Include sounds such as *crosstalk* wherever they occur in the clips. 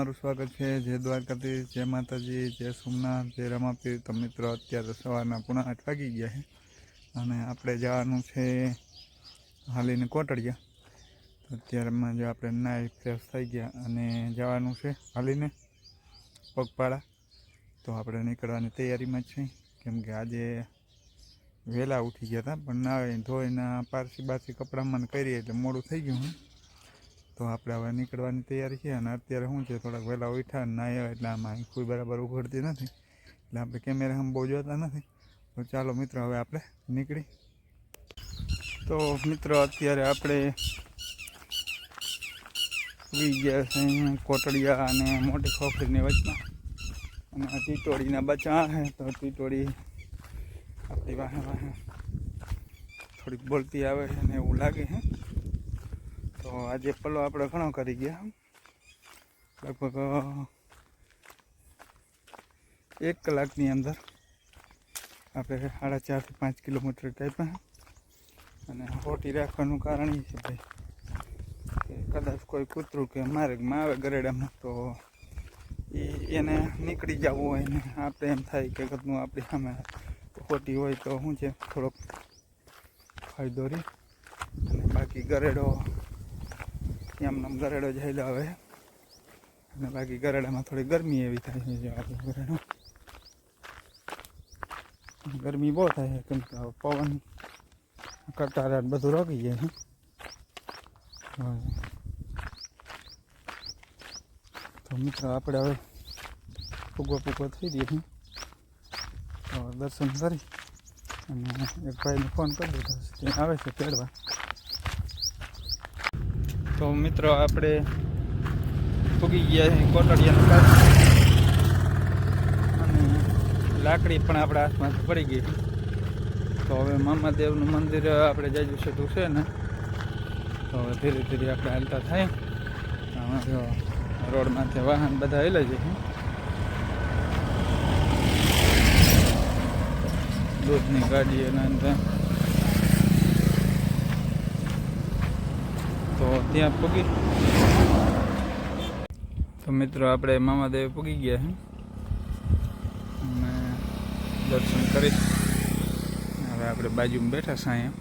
તમારું સ્વાગત છે. જય દ્વારકાથી જય માતાજી, જય સોમનાથ, જય રમાપીર. તો મિત્રો, અત્યારે સવારના પૂણા આઠ વાગી ગયા છે અને આપણે જવાનું છે હાલીને કોટડિયા. તો અત્યારમાં જો આપણે નાઈ ફ્રેશ થઈ ગયા અને જવાનું છે હાલીને પગપાળા. તો આપણે નીકળવાની તૈયારીમાં છે કેમ કે આજે વહેલા ઉઠી ગયા હતા, પણ નાહી ધોઈને પારસી બારસી કપડામાં કરીએ કરી એટલે મોડું થઈ ગયું હે. તો આપણે હવે નીકળવાની તૈયારી છે અને અત્યારે શું છે, થોડાક વહેલા ઉઠ્યા ને નાહ્યા એટલે આમાં કોઈ બરાબર ઉઘડતી નથી. એટલે આપણે કેમેરામાં બહુ જોતા નથી. તો ચાલો મિત્રો, હવે આપણે નીકળી. તો મિત્રો, અત્યારે આપણે ઉઈ ગયા છે કોટડિયા અને મોટી ખોખરીની વચમાં. અને ટીટોળીના બચા છે, તો ટીટોળી આપણી વાહે વાહે થોડીક બોલતી આવે છે ને એવું લાગે છે. તો આજે પલો આપણે ઘણો કરી ગયા. લગભગ એક કલાકની અંદર આપણે સાડા ચારથી પાંચ કિલોમીટર કાપ્યા અને હોટી રાખવાનું કારણ એ છે ભાઈ કે કદાચ કોઈ કૂતરું કે માર્ગમાં આવે ગરેડામાં તો એ એને નીકળી જવું હોય ને આપણે એમ થાય કે કદનું આપણી સામે ખોટી હોય તો શું છે થોડોક ફાયદો રહે અને બાકી ગરેડો એમને આમ ગરેડો જઈલો આવે. અને બાકી ગરેડામાં થોડી ગરમી એવી થાય છે જો આપણો ગરેડો. ગરમી બહુ થાય છે, કેમ કે હવે પવન, કટારા ને બધું રોકી જાય છે. હા. તો મિત્રો આપણે હવે ફૂગો ફૂગો થઈ જઈએ છીએ તો દર્શન કરી અને એક ભાઈને ફોન કરી દીધો છે તે આવે છે તેડવા. તો મિત્રો, આપણે પૂગી ગયા કોટડિયાના પાસે અને લાકડી પણ આપણા હાથમાં પડી ગઈ તો હવે મામાદેવનું મંદિર આપણે જાજુ છતું છે ને, તો હવે ધીરે ધીરે આપણે હાલતા થાય. રોડમાંથી વાહન બધા હેલે છે. દૂધની ગાડી એના તો ત્યાં પૂગી. તો મિત્રો, આપણે મામાદેવ પૂગી ગયા છે અને દર્શન કરી. હવે આપણે બાજુમાં બેઠા છે અહીંયા.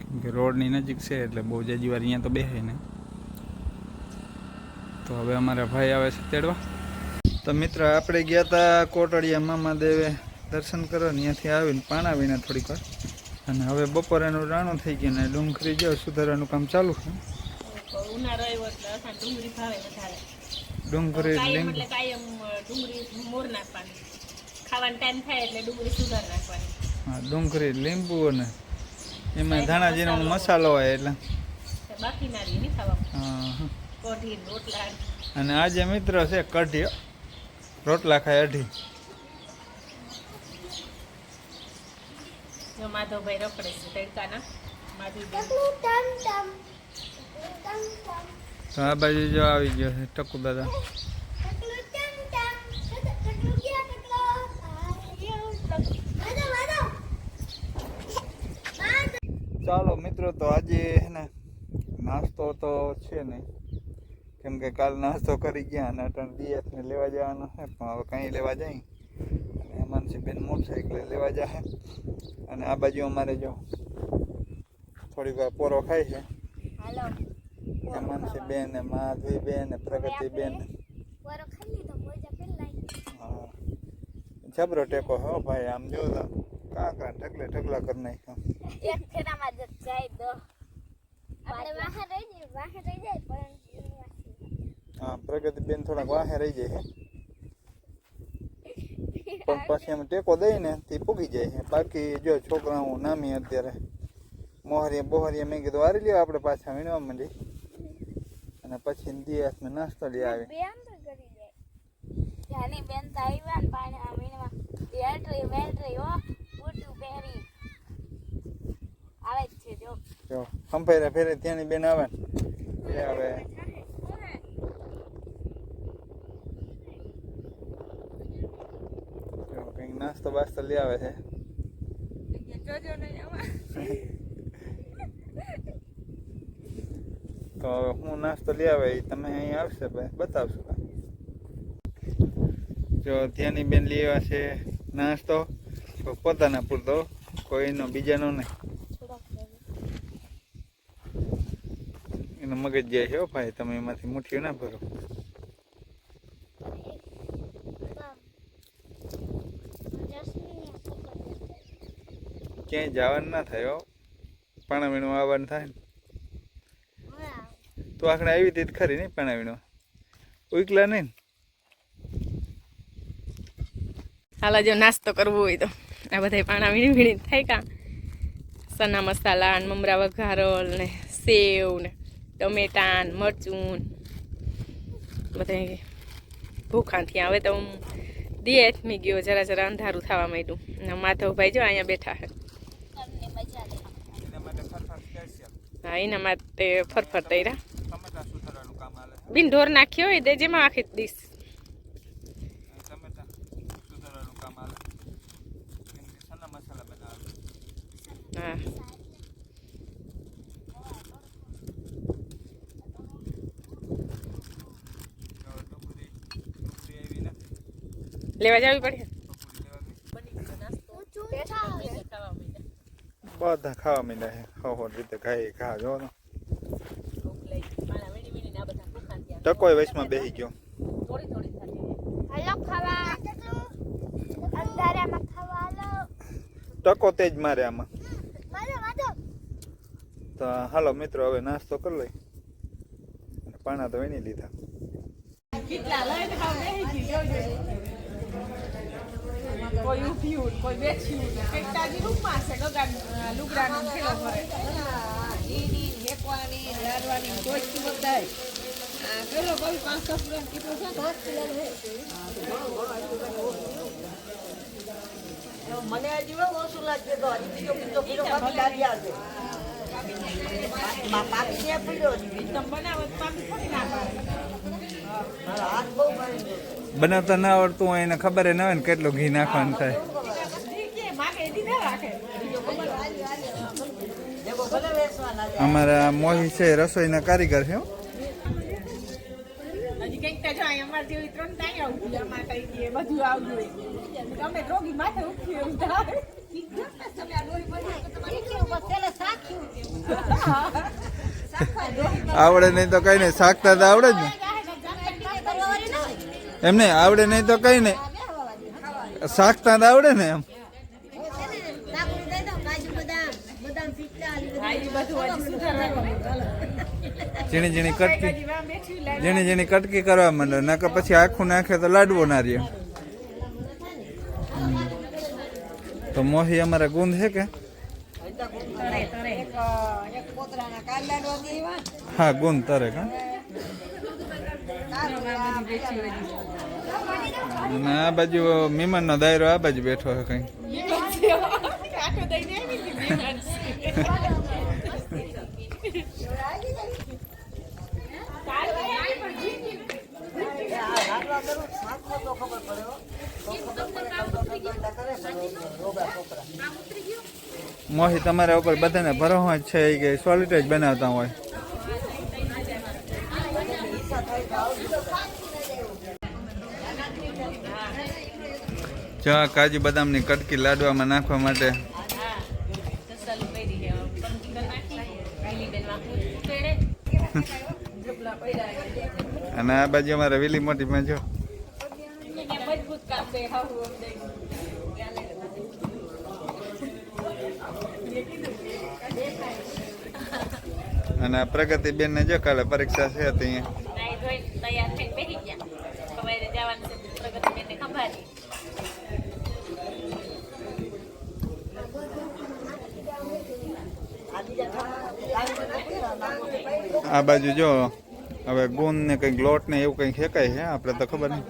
કેમ કે રોડની નજીક છે, એટલે બહુ જાજી અહીંયા તો બેસે ને તો હવે અમારા ભાઈ આવે છે તેડવા. તો મિત્ર, આપણે ગયા હતા કોટડીયા મામાદેવે દર્શન કરવા. ત્યાંથી આવીને પાણા આવીને થોડીક વાર. અને હવે બપોરેનું રાણું થઈ ગયું ને ડુંગળી જો સુધારવાનું કામ ચાલુ છે. ડુંગળી હા ડુંગળી લીંબુ અને એમાં ધાણા જીરાનો મસાલો. હોય એટલે. અને આજે મિત્ર છે કઢી રોટલા ખાય અઢી. જો માધવભાઈ રખડે છે તડકાના. આ બાજુ જો આવી ગયો છે, ટકુ દાદા. ચાલો મિત્રો, તો આજે ને નાસ્તો તો છે નહીં. કેમ કે કાલ નાસ્તો કરી ગયા અને અટણ દિયાસને લેવા જવાનો છે, પણ હવે કંઈ લેવા જાય. હેમાંશીબેન મોટરસાઇકલ લેવા જાય અને આ બાજુ અમારે જો થોડીક વાર પોરો ખાય છે. હેમાનસિંહબેન ને માધવીબેન ને પ્રગતિબેન જબરો ટેકો હો ભાઈ આમ જો કાંકરા ઢગલે ઢગલા કરી નાખ્યો. એક ફેરામાં જ જાય દો. આપણે વાહે રહી જાય વાહે રહી જાય પણ હા પ્રગતિબેન થોડાક વાહે રહી જાય પણ પછી એમ ટેકો દઈને તે પૂગી જાય બાકી જો છોકરાઓ નામી અત્યારે મોહરીએ બોહરીએ મેં કીધું વારી લ્યો આપણે પાછા વીણવા માંડી અને પછી દિયાસને નાસ્તો લઈ આવી. બે આમ તો કરી આવે બેન તો આવ્યા ને પાણી આ મહિનામાં બેટરી બેટરી હો બુટું પહેરી આવે જ છે જો જો ખંભેરા ફેરે ત્યાંની બેન આવે ને એ હવે જો કંઈક નાસ્તો બાસ્તો લઈ આવે છે તો હું નાસ્તો લઈ આવે તમે અહીં આવશે ભાઈ બતાવશો જો ત્યાંની બેન લઈ આવ્યા છે નાસ્તો તો પોતાના પૂરતો કોઈનો બીજાનો નહીં એનો મગજ જાય છે ભાઈ તમે એમાંથી મુઠ્ઠી ના ભરો ક્યાંય જવાનું ના થાય પાણાવીણું આવવાનું થાય ને. તો આખડે આવી હતી ખરી નહીં પાણાવીણું. ઉકલા નહીં? હાલો, જો નાસ્તો કરવો હોય તો. આ બધા પાણા વીણી વીણી થાય કા સના મસાલા ને મમરા વઘારોલ ને સેવ ને ટમેટા ને મરચું બધા ભૂખાથી આવે તો હું મી ગયો, જરા જરા અંધારું થવા માંડ્યું. ને માધવભાઈ જો અહીંયા બેઠા છે. હા એના માટે ફરફર તૈરા. બિન ઢોર નાખ્યો હોય દે જેમાં આખી દીશ હા. લેવા જવી પડે ડુંગળી લેવા ગઈ. બધા ખાવા માંડ્યા છે. ખો રીતે ખાઈ ખા જો ને. ટકોય વચમાં બેસી ગયો. ખાવા. ટકો તેજ મારે આમાં. તો હાલો મિત્રો હવે નાસ્તો કરી લઈ પાણા તો એની લીધા. કોઈ ઉભ્યું કોઈ બેઠ્યું કંઈક તાજી રૂપમાં છે ગગન લુગડાનો થેલો ભરે મને હજી બહુ ઓછું લાગશે તો હજી બીજો બીજો બીજો પાક લાવી આવશે મા ને પીડ્યો છે તમે બનાવો પાકી પાડે. ગયો બનાવતા ના આવડતું હોય એને ખબર ના હોય ને કેટલું ઘી નાખવાનું થાય. અમારા મોહી છે રસોઈના કારીગર છે આવડે નહીં તો કઈ નહીં શાકતા તો આવડે જ ને. એમ નહીં? આવડે નહીં તો કઈ નહીં. શાકતા તો આવડે ને એમ? ઝીણી ઝીણી કટકી ઝીણી ઝીણી કટકી કરવા માંડે નકર પછી આખું નાખે તો લાડવો ના રહે તો મોહી અમારા ગુંદ છે કે? હા ગુંદ તરે કા? આ બાજુ મહેમાનનો દાયરો આ બાજુ બેઠો છે કઈ. ને મોહી તમારા ઉપર બધાને ભરો છે કે સોલિટ જ બનાવતા હોય. જો આ કાજુ બદામની કટકી લાડવામાં નાખવા માટે. બેન *laughs* માં અને આ બાજુ અમારે વેલી જો હાહુ આમ દઈ અને આ પ્રગતિબેન ને જો કાલે પરીક્ષા છે અહીંયા. આ બીજા જો, હવે ગુંદ ને કંઈક લોટ ને એવું કંઈક શેકાય છે, આપણે તો ખબર નહીં.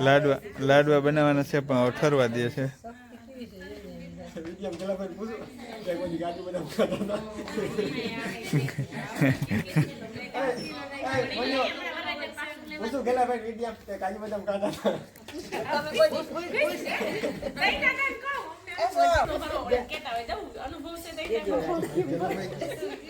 છે છે લાડવા લાડવા બનાવવાના છે પણ ઠરવા દે છે. *laughs* અનુભવ પેલા